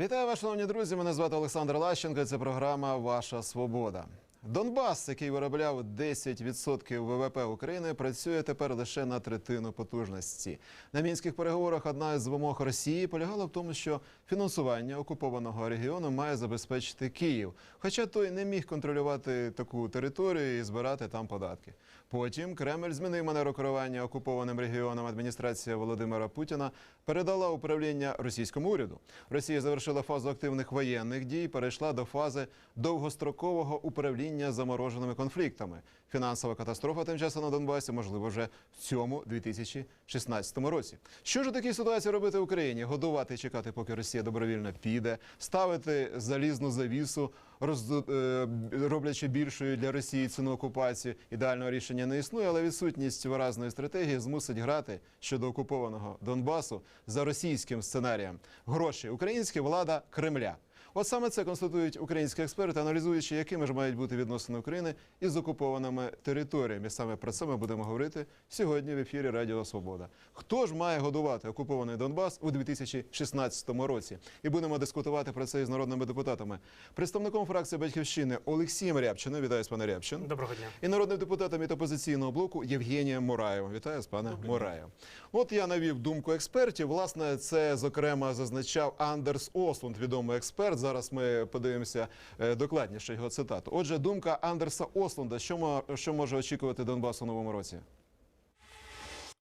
Вітаю вас, шановні друзі. Мене звати Олександр Лащенко. Це програма Ваша Свобода. Донбас, який виробляв 10% ВВП України, працює тепер лише на третину потужності. На мінських переговорах одна із вимог Росії полягала в тому, що фінансування окупованого регіону має забезпечити Київ, хоча той не міг контролювати таку територію і збирати там податки. Потім Кремль змінив манеру керування окупованим регіоном. Адміністрація Володимира Путіна передала управління російському уряду. Росія завершила фазу активних воєнних дій, перейшла до фази довгострокового управління замороженими конфліктами. Фінансова катастрофа тим часом на Донбасі можливо вже в цьому 2016 році. Що ж у такій ситуації робити в Україні? Годувати чекати, поки Росія добровільно піде, ставити залізну завісу, роз, е, роблячи більшою для Росії ціну окупації. Ідеального рішення не існує, але відсутність виразної стратегії змусить грати щодо окупованого Донбасу за російським сценарієм. Гроші українська влада Кремля. От саме це констатують українські експерти, аналізуючи, якими ж мають бути відносини України із окупованими територіями. Саме про це ми будемо говорити сьогодні в ефірі Радіо Свобода. Хто ж має годувати окупований Донбас у 2016 році? І будемо дискутувати про це із народними депутатами. Представником фракції Батьківщини Олексієм Рябчиним. Вітаю, пане Рябчин. Доброго дня. І народним депутатом від опозиційного блоку Євгенієм Мураєвим. Вітаю з пане Мураєв. От я навів думку експертів. Власне, це зокрема зазначав Андерс Ослунд, відомий експерт. Зараз ми подивимося е, докладніше його цитату. Отже, думка Андерса Ослунда. Що що може очікувати Донбас у новому році?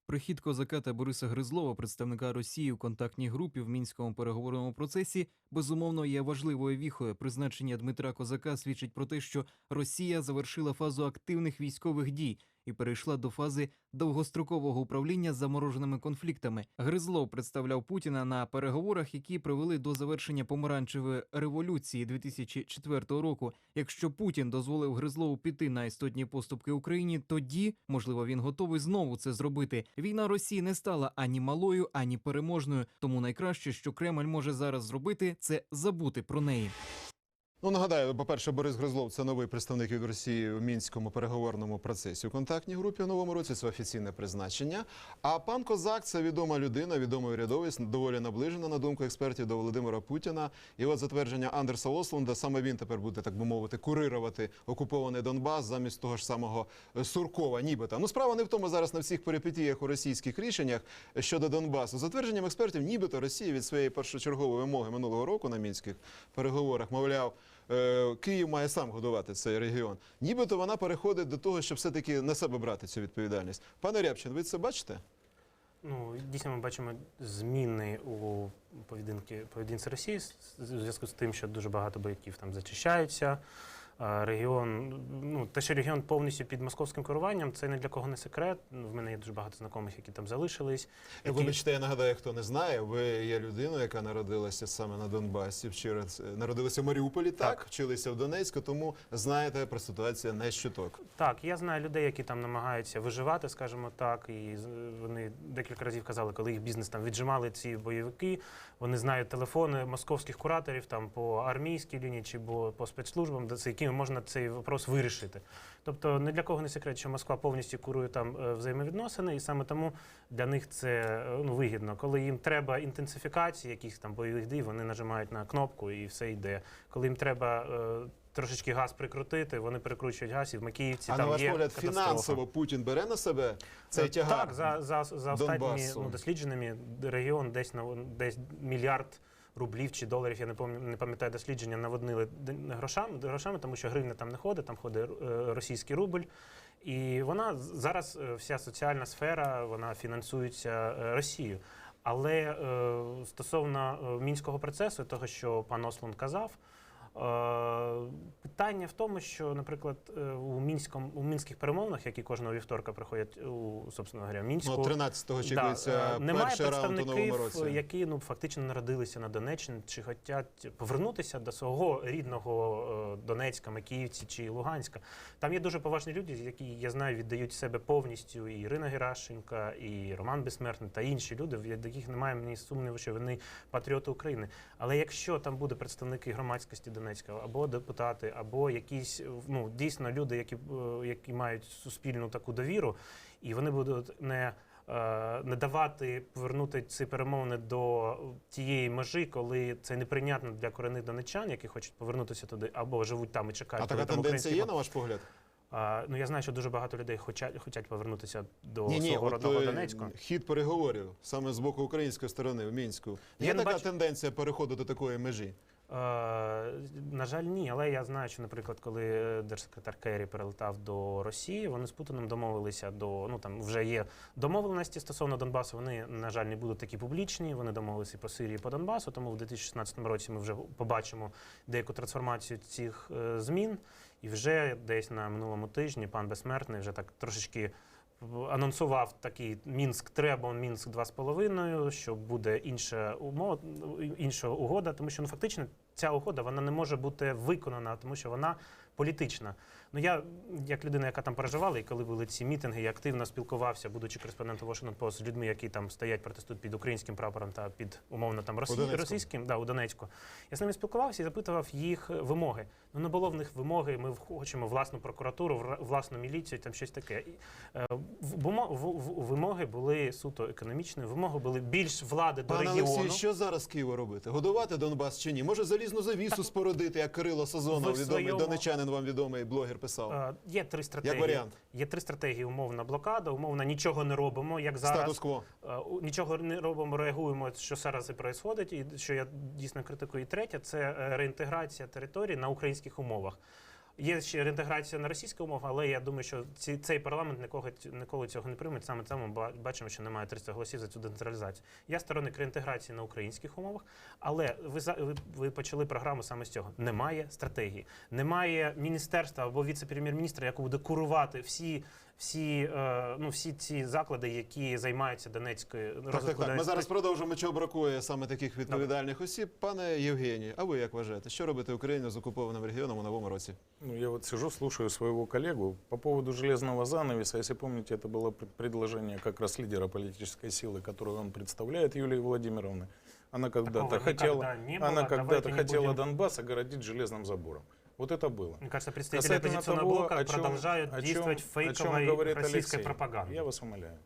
Прихід козака та Бориса Гризлова, представника Росії у контактній групі в мінському переговорному процесі, безумовно є важливою віхою. Призначення Дмитра Козака свідчить про те, що Росія завершила фазу активних військових дій і перейшла до фази довгострокового управління замороженими конфліктами. Гризлов представляв Путіна на переговорах, які привели до завершення помаранчевої революції 2004 року. Якщо Путін дозволив Гризлову піти на істотні поступки Україні, тоді можливо він готовий знову це зробити. Війна Росії не стала ані малою, ані переможною. Тому найкраще, що Кремль може зараз зробити, це забути про неї. Ну нагадаю, по-перше, Борис Гризлов це новий представник від Росії у мінському переговорному процесі у контактній групі у новому році. Це офіційне призначення. А пан Козак це відома людина, відомий урядовець, доволі наближена на думку експертів до Володимира Путіна. І от затвердження Андерса Ослунда саме він тепер буде так би мовити курирувати окупований Донбас замість того ж самого е, Суркова, нібито. Ну справа не в тому зараз на всіх перипетіях у російських рішеннях щодо Донбасу. Затвердженням експертів, нібито Росія від своєї першочергової вимоги минулого року на мінських переговорах, мовляв. Е, Київ має сам годувати цей регіон. Нібито вона переходить до того, щоб все-таки на себе брати цю відповідальність. Пане Рябчин, ви це бачите? Ну дійсно, ми бачимо зміни у поведінки поведінці Росії у зв'язку з тим, що дуже багато бойків там зачищаються. А, Регіон, ну те, що регіон повністю під московським керуванням, це не для кого не секрет. Ну, В мене є дуже багато знайомих, які там залишились. Як Вибачте, я нагадаю, хто не знає, ви є людиною, яка народилася саме на Донбасі. Вчора народилася в Маріуполі, так, Так. вчилися в Донецьку, тому знаєте про ситуацію не щоток. Так, я знаю людей, які там намагаються виживати, скажімо так, і вони декілька разів казали, коли їх бізнес там віджимали ці бойовики. Вони знають телефони московських кураторів там по армійській лінії чи по, по спецслужбам, де це якими можна цей вопрос вирішити. Тобто не для кого не секрет, що Москва повністю курує там е, взаємовідносини, і саме тому для них це е, ну, вигідно. Коли їм треба інтенсифікації якихось там бойових дій, вони нажимають на кнопку і все йде. Коли їм треба. е, Трошечки газ прикрутити, вони прикручують газ і в Макіївці а там на ваш є погляд, катастрофа. фінансово Путін бере на себе цей тягар? Так, за, за, за останніми Донбасу. ну, дослідженнями регіон десь на десь мільярд рублів чи доларів, я не пам'ятаю, не пам'ятаю дослідження, наводнили грошами, грошами, тому що гривня там не ходить, там ходить е, російський рубль. І вона зараз е, вся соціальна сфера вона фінансується е, Росією. Але стосовно мінського процесу, того, що пан Ослун казав, питання в тому, що, наприклад, е, у мінському у мінських перемовинах, які кожного вівторка проходять у собственно говоря, мінську, Ну, 13-го Да, е, немає перший раунд у новому представників, році. які ну фактично народилися на Донеччині, чи хочуть повернутися до свого рідного е, Донецька, Макіївці чи Луганська. Там є дуже поважні люди, які я знаю, віддають себе повністю. І Ірина Геращенка, і Роман Безсмертний та інші люди, в яких немає мені сумніву, що вони патріоти України. Але якщо там буде представники громадськості Донецька, або депутати, або якісь ну дійсно люди, які, е, які мають суспільну таку довіру, і вони будуть не е, не давати повернути ці перемовини до тієї межі, коли це неприйнятно для корінних донечан, які хочуть повернутися туди, або живуть там і чекають. А така там тенденція українські є, на ваш погляд? А, ну я знаю, що дуже багато людей хочуть, хочуть повернутися до Ні, ні, свого от родного е, Донецьку. хід переговорів саме з боку української сторони в Мінську. Є Я така бачу- тенденція переходу до такої межі. На жаль, ні, але я знаю, що, наприклад, коли е, держсекретар Керрі перелетав до Росії, вони з Путіним домовилися до ну там вже є домовленості стосовно Донбасу. Вони, на жаль, не будуть такі публічні. Вони домовилися по Сирії, по Донбасу. Тому в 2016 році ми вже побачимо деяку трансформацію цих е, змін. І вже десь на минулому тижні пан Безсмертний вже так трошечки анонсував такий Мінськ 3 або Мінськ 2,5, що буде інша умова, інша угода, тому що ну фактично ця угода вона не може бути виконана, тому що вона політична. Ну я як людина, яка там переживала, і коли були ці мітинги, я активно спілкувався, будучи кореспондентом Washington Post, з людьми, які там стоять, протестують під українським прапором та під умовно там Росі... Донецьку. російським, да, у Донецьку. Я з ними спілкувався і запитував їх вимоги. Ну не було в них вимоги. Ми хочемо власну прокуратуру, власну міліцію, там щось таке. Е, Вимоги були суто економічні, вимоги були більш влади до регіону. Олексій, що зараз Києву робити? Годувати Донбас чи ні? Може залізну завісу спорудити, як Кирило Сазонов, відомий своєму- донечанин, вам відомий блогер писав. Е, Є три стратегії. варіант. Є три стратегії: умовна блокада, умовна нічого не робимо, як зараз. Статус-кво. Е, у- Нічого не робимо, реагуємо, що зараз і відбувається, і що я дійсно критикую. І третє це е, реінтеграція території на українських умовах. Є ще реінтеграція на російських умовах, але я думаю, що ці, цей парламент нікого, ніколи цього не прийме. Саме це бачимо, що немає 300 голосів за цю децентралізацію. Я сторонник реінтеграції на українських умовах, але ви, ви, ви почали програму саме з цього. Немає стратегії, немає міністерства або віце-прем'єр-міністра, який буде курувати всі. Всі, е, ну, всі ці заклади, які займаються Донецькою Так, так, так. Ми зараз продовжимо, чого бракує саме таких відповідальних осіб. Пане Євгеній, а ви як вважаєте, що робити Україні з окупованим регіоном у новому році? Ну, я вот сижу, слушаю своего коллегу. По поводу железного занавеса, если помните, это было пред- предложение как раз лидера политической силы, которую он представляет, Юлии Владимировны. Она когда-то хотела, она когда-то хотела будем- Донбасс огородить железным забором. Вот это было. Мне кажется, представители Касательно оппозиционного того, блока чем- продолжают чем- действовать фейковой говорит российской Алексей. пропагандой. Я вас умоляю.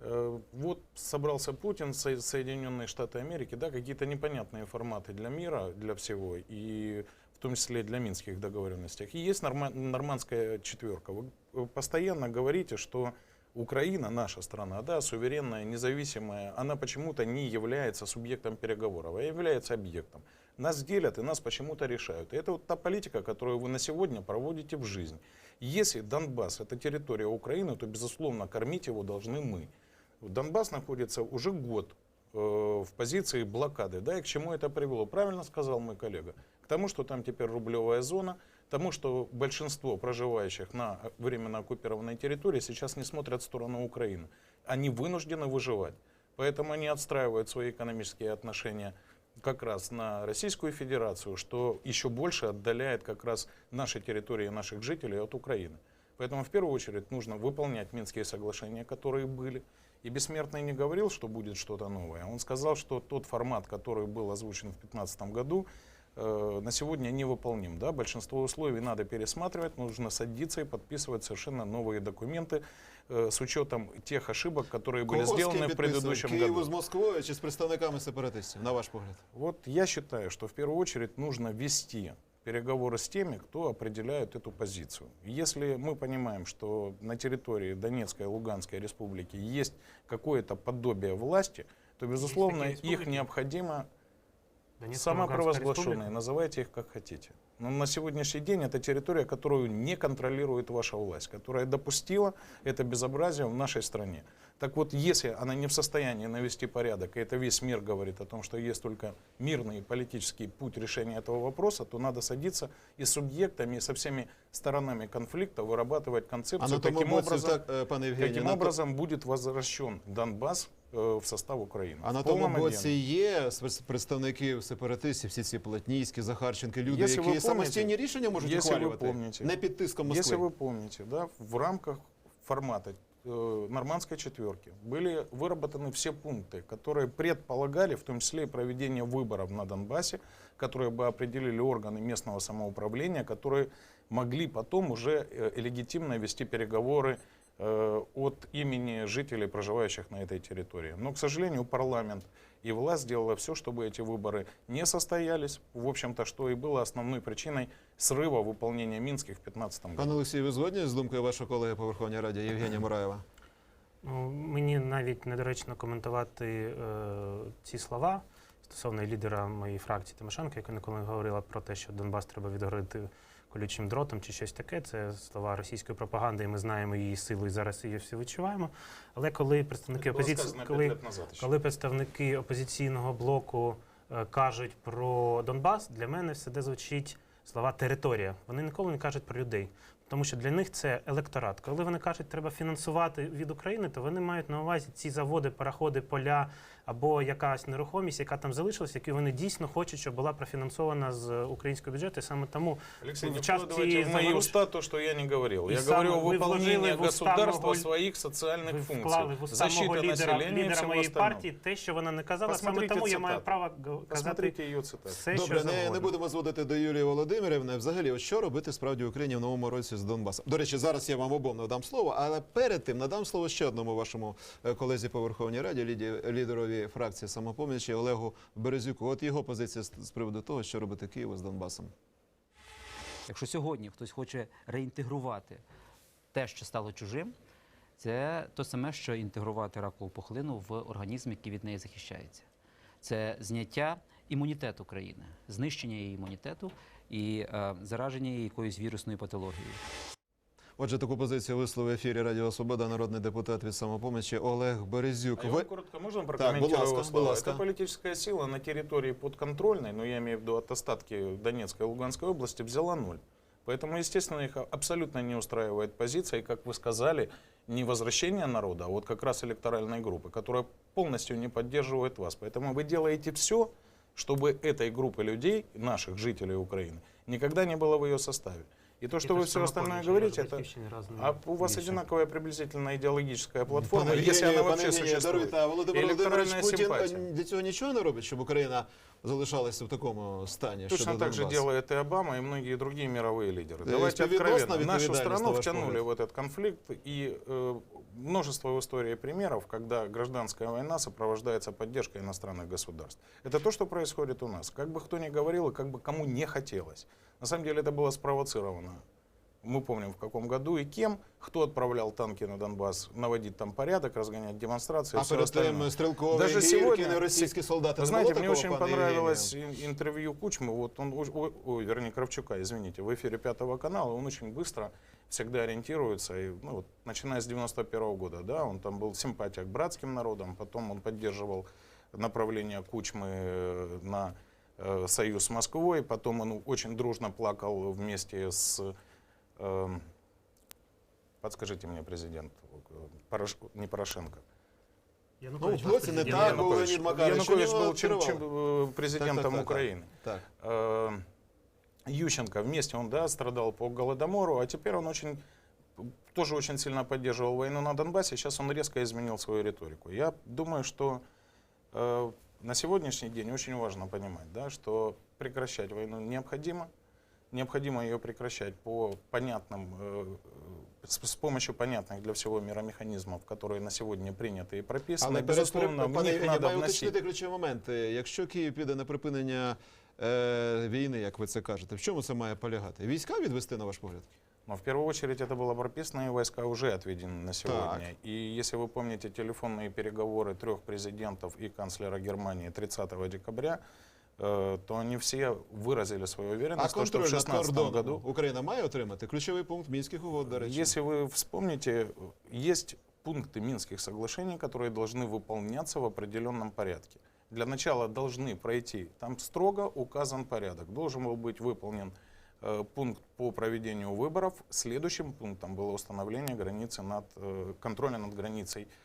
Э, Вот собрался Путин, Со- Соединенные Штаты Америки, да, какие-то непонятные форматы для мира, для всего, и том числе для минских договоренностей. И есть норма- нормандская четверка. Вы постоянно говорите, что Украина, наша страна, да, суверенная, независимая, она почему-то не является субъектом переговоров, а является объектом. Нас делят и нас почему-то решают. И это вот та политика, которую вы на сегодня проводите в жизнь. Если Донбасс это территория Украины, то, безусловно, кормить его должны мы. Донбасс находится уже год э, в позиции блокады. Да, и к чему это привело? Правильно сказал мой коллега. К тому, что там теперь рублевая зона, тому, что большинство проживающих на временно оккупированной территории сейчас не смотрят в сторону Украины. Они вынуждены выживать. Поэтому они отстраивают свои экономические отношения как раз на Российскую Федерацию, что еще больше отдаляет как раз наши территории и наших жителей от Украины. Поэтому в первую очередь нужно выполнять Минские соглашения, которые были. И Бессмертный не говорил, что будет что-то новое. Он сказал, что тот формат, который был озвучен в 2015 году, на сегодня невыполним. Да? Большинство условий надо пересматривать, нужно садиться и подписывать совершенно новые документы э, с учетом тех ошибок, которые были Кого з ким сделаны в підписують? предыдущем Києву году. з Москвою чи з представниками сепаратистів, на ваш погляд? Вот я считаю, что в первую очередь нужно вести переговоры с теми, кто определяет эту позицию. Если мы понимаем, что на территории Донецкой и Луганской республики есть какое-то подобие власти, то, безусловно, такие их республики? необходимо Донецкая, Луганская самопровозглашенные, республика. называйте их как хотите. Но на сегодняшний день это территория, которую не контролирует ваша власть, которая допустила это безобразие в нашей стране. Так вот, если она не в состоянии навести порядок, и это весь мир говорит о том, что есть только мирный и политический путь решения этого вопроса, то надо садиться и с субъектами, и со всеми сторонами конфликта вырабатывать А концепцию, на тому каким боці, образом, так, е, пане Євгеній, каким на то- образом будет возвращен Донбасс э, в состав Украины. А В на тому полном боці объеме. є спец- представники сепаратистів, всі ці Платнійські, Захарченки, люди, Якщо ви які помните- самостійні рішення можуть якщо ви ухвалювати, помните, не під тиском Москви. Если вы помните, да, в рамках формата э, нормандской четверки были выработаны все пункты, которые предполагали, в том числе и проведение выборов на Донбассе, которые бы определили органы местного самоуправления, которые могли потом уже э, легитимно вести переговоры э, от имени жителей, проживающих на этой территории. Но, к сожалению, парламент и власть сделала все, чтобы эти выборы не состоялись, в общем-то, что и было основной причиной срыва выполнения Минских в 2015 году. Пане Олексію, ви згодні з думкою вашого колеги по Верховній Раді Євгенія Мураєва? Ну, мені навіть недоречно коментувати е, ці слова стосовно лідера моєї фракції Тимошенко, яка ніколи не говорила про те, що Донбас треба відгородити колючим дротом чи щось таке. Це слова російської пропаганди, і ми знаємо її силу, і зараз її всі відчуваємо. Але коли представники опозиції, коли, назад коли представники опозиційного блоку е, кажуть про Донбас, для мене все де звучить слова територія. Вони ніколи не кажуть про людей Тому що для них це електорат. Коли вони кажуть, треба фінансувати від України, то вони мають на увазі ці заводи, пароходи, поля або якась нерухомість, яка там залишилась, яку вони дійсно хочуть, щоб була профінансована з українського бюджету. І саме тому Алексей, в не час вкладывайте цієї в мои заворуш- уста то, что я не говорил. И Я сам говорю о вы вложили выполнении в уста государства мого- своих социальных ви функций. вклали в уста мого Защита лідера, населения и лідера всего моєї остального. партії те, що вона не казала. Саме Посмотрите тому я маю цитату. право г- казати Посмотрите ее цитату. все, Добре, що не, завгодно. не будемо зводити до Юлії Володимирівни. Взагалі, от що робити справді Україні в новому році З Донбасом? До речі, зараз я вам обом надам слово, але перед тим надам слово ще одному вашому е, колезі по Верховній Раді, лідерові фракції самопомічі Олегу Березюку. От його позиція з приводу того, що робити Києву з Донбасом. Якщо сьогодні хтось хоче реінтегрувати те, що стало чужим, це то саме, що інтегрувати ракову пухлину в організм, який від неї захищається. Це зняття імунітету країни, знищення її імунітету і е, зараження її якоюсь вірусною патологією. Отже, таку позицію висловив в ефірі Радіо Свобода народний депутат від самопомічі Олег Березюк. А я Ви... вам коротко можно прокомментирую будь ласка, его будь слова? ласка. Это политическая сила на территории подконтрольной, но я имею в виду от остатки Донецкой и Луганской области, взяла ноль. Поэтому, естественно, их абсолютно не устраивает позиция, и, как вы сказали, не возвращение народа, а вот как раз электоральной группы, которая полностью не поддерживает вас. Поэтому вы делаете все, чтобы этой группы людей, наших жителей Украины, никогда не было в ее составе. И то, что І вы те ж все остальное самопоміч, говорите, я ж это... «Батьківщини» раз не А у вас більше. одинаковая приблизительно идеологическая платформа, Пане если она Євгенію, вообще пане Євгенію, существует. даруйте, а Володимир Володимирович Електоральная Путін симпатия. е, для цього нічого не робить, щоб Україна залишалася в такому стані Точно щодо так же Донбасу? делает и Обама, и многие другие мировые лидеры. Да, Давайте если откровенно. відносно Нашу відповідальність, на страну ваш втянули погляд. в этот конфликт, и э, множество в истории примеров, когда гражданская война сопровождается поддержкой иностранных государств. Это то, что происходит у нас. Как бы кто ни говорил, и как бы кому не хотелось. На самом деле это было спровоцировано. Мы помним, в каком году и кем, кто отправлял танки на Донбасс, наводить там порядок, разгонять демонстрации. и А всё перед остальное. тим стрілкові Даже гірки, сегодня- не російські солдати. Вы не знаете, було мне такого, очень пане понравилось Євгенію? ин- интервью Кучмы. Вот он, уж- ой, ой, вернее, Кравчука, извините, в эфире Пятого канала. Он очень быстро всегда ориентируется. И, ну, вот, начиная с 91 года, да, он там был симпатия к братским народам, потом он поддерживал направление Кучмы э, на э, союз с Москвой, потом он очень дружно плакал вместе с... эм, подскажите мне, президент, Порош- не Порошенко. Янукович Ну, блоці нас не президент. так, був Леонід Макарович. Янукович был чем- чем, э, президентом Так, так. Украины. Так. Э, Ющенко вместе он да, страдал по Голодомору, а теперь он очень тоже очень сильно поддерживал войну на Донбассе. Сейчас он резко изменил свою риторику. Я думаю, что э, на сегодняшний день очень важно понимать, да, что прекращать войну необходимо. Необходимо ее прекращать по понятным, э, с, с помощью понятных для всего мира механизмов, которые на сегодня приняты и прописаны. Але перед Безусловно, в пане них Євгенію, надо маю вносить. уточнити ключові моменти. Якщо Київ піде на припинення е, війни, як ви це кажете, в чому це має полягати? Війська відвести, на ваш погляд? Но в первую очередь это было прописано, и войска уже отведены на сегодня. И если вы помните телефонные переговоры трех президентов и канцлера Германии 30 декабря, э, то они все выразили свою А уверенность, в том, что в контроль над 2016 кордоном году Україна має отримати? Ключовий пункт мінських угод, до речі. Если вы вспомните, есть пункты Минских соглашений, которые должны выполняться в определенном порядке. Для начала должны пройти, там строго указан порядок. Должен был быть выполнен э, пункт по проведению выборов. Следующим пунктом было установление границы над, э, контроля над границей э,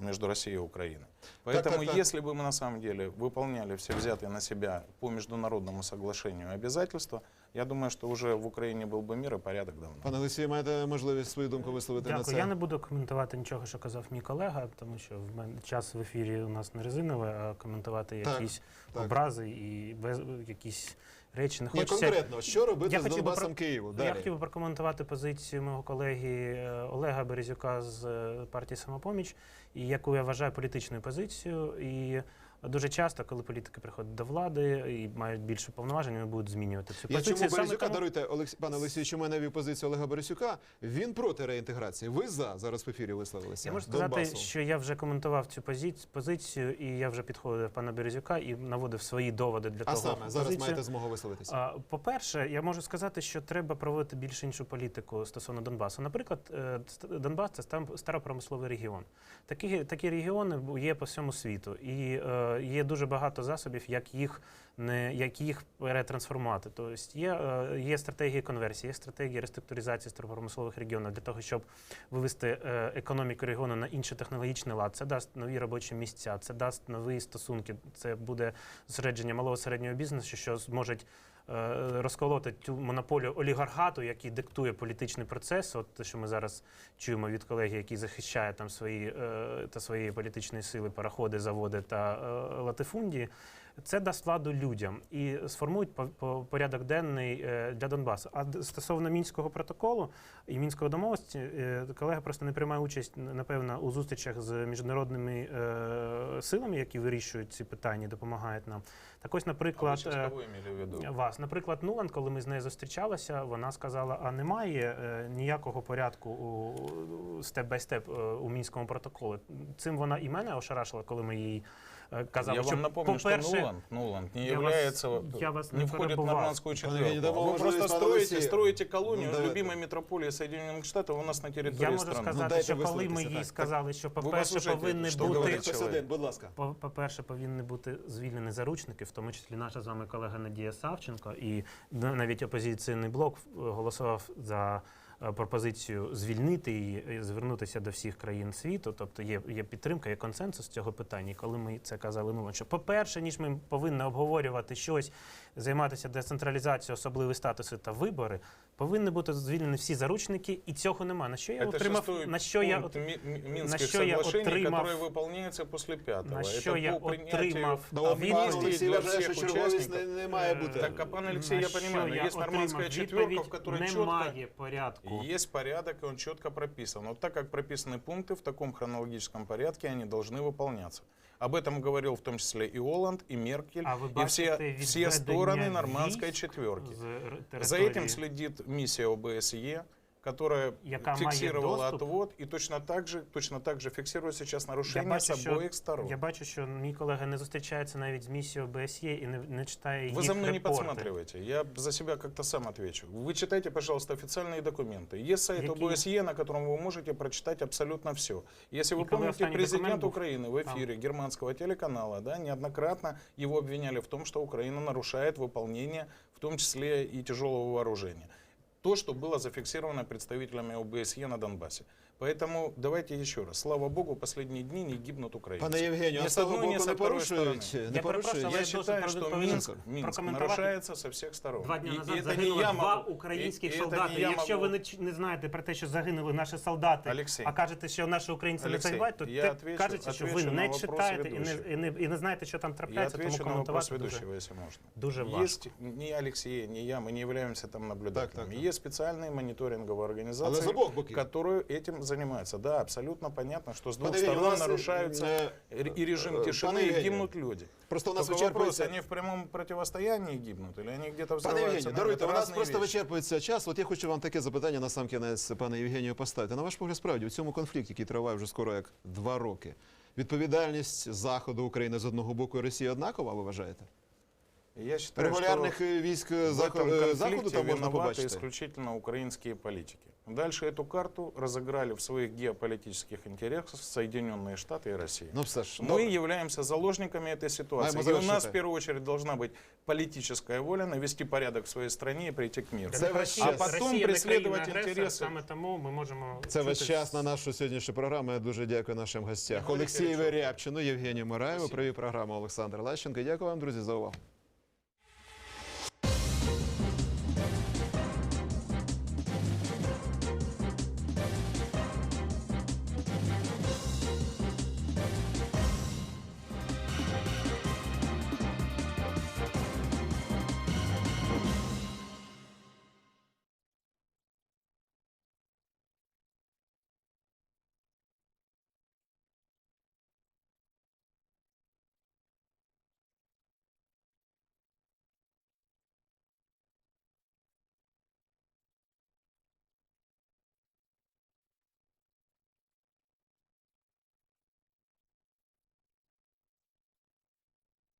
между Россией и Украиной. Поэтому, так, так. если бы мы на самом деле выполняли все взятые на себя по международному соглашению обязательства, я думаю, что уже в Украине был бы мир и порядок давно. Пане Олексію, маєте можливість свою думку висловити на Дякую. це? Я не буду коментувати нічого, що казав мій колега, тому що в мене час в ефірі у нас не резиновий, а коментувати Так, якісь так. образи і без якісь речі. Не Ні, конкретно, що робити Я з Донбасом про- Києву? Я хотів би прокоментувати позицію мого колеги е, Олега Березюка з е, партії Самопоміч, і яку я вважаю політичною позицією. І дуже часто, коли політики приходять до влади і мають більше повноважень, вони будуть змінювати цю Я чому Саме Березюка, тому- даруйте, Олекс... пане Олексію, чому я навів позицію Олега Березюка? Він проти реінтеграції. Ви за зараз в ефірі висловилися. Я можу сказати, Донбасу. що я вже коментував цю позиці- позицію, і я вже підходив до пана Березюка і наводив свої доводи для А того. саме зараз позицію. маєте змогу висловитися. А, По-перше, я можу сказати, що треба проводити більш іншу політику стосовно Донбасу. Наприклад, е, Донбас це старопромисловий регіон. Такі, такі регіони є по всьому світу, і е, є дуже багато засобів, як їх не як їх перетрансформувати. Тобто є, е, є стратегії конверсії, є стратегії реструктуризації старопромислових регіонів для того, щоб вивести е, економіку регіону на інший технологічний лад. Це дасть нові робочі місця, це дасть нові стосунки. Це буде зосередження малого середнього бізнесу, що зможуть е, розколоти цю монополію олігархату, який диктує політичний процес. От те, що ми зараз чуємо від колеги, які захищає там свої е, та свої політичні сили, параходи, заводи та е, латифундії. Це дасть владу людям і сформують по, по порядок денний е, для Донбасу. А стосовно мінського протоколу і мінської домовленості, е, колега просто не приймає участь напевно у зустрічах з міжнародними е, силами, які вирішують ці питання, допомагають нам. Так ось, А вы наприклад, сейчас е, кого имели в виду? вас, наприклад, Нуланд, коли ми з нею зустрічалися, вона сказала: а немає е, ніякого порядку у степ-бай-степ е, у мінському протоколі. Цим вона і мене ошарашила, коли ми їй е, казали, Я що вам напомню, что по-перше, Нуланд, Нуланд не я вас- является, я вас не не входит в перебивав. нормандскую Пане Евгений, четверку. дамо Вы можливість просто пану строите, Олексію. строите колонию Ну, давайте. любимой метрополии Соединенных Штатов у нас на территории я можу страны. Ну, сказати, дайте що коли ми висловитися, їй так. сказали, що Ви по-перше, послухайте, повинні що бути говорить Хтось чоловік. один, будь ласка. По- По-перше, повинні бути звільнені заручники, в тому числі наша з вами колега Надія Савченко, і навіть опозиційний блок е, голосував за е, пропозицію звільнити її, і звернутися до всіх країн світу. Тобто є, є підтримка, є консенсус цього питання. І коли ми це казали, ну що по-перше, ніж ми повинні обговорювати щось, займатися децентралізацією, особливі статуси та вибори, повинні бути звільнені всі заручники, і цього нема. На що я Это отримав? шестой На що я пункт от- Ми- Ми- Минских що я соглашений, отримав- которые выполняются после пятого. на Это що я по принятию отримав Ну, відповідь пан Олексій для вважає, що всіх черговість не, учасників. не має бути. Так, а пан Алексей, На я що понимаю, но я есть нормандская отримав четверка, в відповідь, которой четко немає порядку. Есть порядок, и он четко прописан. Вот так как прописаны пункты в таком хронологическом порядке, они должны выполняться. Об этом говорил в том числе и Оланд, и Меркель, А ви и бачите все, все відведення стороны нормандской військ четверки. з р- За території? этим следит миссия ОБСЕ, которая Яка має фиксировала доступ? отвод и точно так же, точно так же фиксирует сейчас Я нарушения бачу, с що, обоих сторон. я бачу, що мій колега не зустрічається навіть з місією ОБСЄ і не, не читає їх Вы за мной не репорти. подсматривайте. Я за себя как-то сам отвечу. Вы читайте, пожалуйста, официальные документы. Есть сайт Какие? ОБСЕ, на котором вы можете прочитать абсолютно все. Если вы И когда помните, останній президент документ був? Украины в эфире германского телеканала да, неоднократно его обвиняли в том, что Украина нарушает выполнение, в том числе и тяжелого вооружения. То, что было зафиксировано представителями ОБСЕ на Донбассе. Поэтому давайте еще раз. Слава Богу, последние дни не гибнут украинцы. Пане Євгенію, Ни а с з того одной, ни боку с не второй порушують? стороны. Не Я перепрошую, порушують? але Я я считаю, должен что повинен Минск, Минск прокоментувати. нарушается со всех сторон. Два дні И- назад и это не загинули я два могу- українських и- и это солдати. не я Якщо могу- ви не, ч- не знаєте про те, що загинули наші солдати, Олексій. а кажете, що наші українці не Олексій, загибають, то я те отвечу- кажете, що ви отвечу на не вопрос читаєте і не, ведущего. і, не, і не знаєте, що там Я трапляється, тому отвечу на вопрос коментувати дуже, ведущего, если можно. дуже важко. Есть ни Алексей, ни я, мы не являемся там наблюдателями. Так, так, так. Есть специальные мониторинговые Але организации, з обох боків. которые этим занимаются. Да, абсолютно понятно, что с двух Пане Євгенію, у сторон нас, нарушаются е, и режим э, тишины, пане и Євгенію, гибнут люди. Просто у нас Только вопрос, вичерпується... они в прямом противостоянии гибнут, или они где-то Пане взрываются? Євгенію, на даруйте, это у нас разные просто вещи. вичерпується час. От я хочу вам таке запитання на сам кінець, пане Євгенію, поставити. На ваш погляд, справді, у цьому конфлікті, який триває вже скоро як два роки, відповідальність Заходу України з одного боку і Росії однакова, ви вважаєте? Я считаю, Регулярних что е, військ в Захо- этом е, Заходу конфликте там можна виноваты побачити? исключительно украинские политики. Дальше эту карту разыграли в своих геополитических интересах Соединенные Штаты и Россия. Ну все ж, Мы добре. являемся заложниками этой ситуации. Маємо И у нас завершити. в первую очередь должна быть политическая воля навести порядок в своей стране и прийти к миру. Це Для ваш Росії- час. А потім Росія не переслідувати країна-агресор, інтереси. Саме тому ми можемо Це весь чути час на нашу сьогоднішню програму. Я дуже дякую нашим гостях. Григорій Олексію Киричук. Рябчину, Євгенію Мораєву, Спасибо. провів програму Олександр Лащенко. Дякую вам, друзі, за увагу.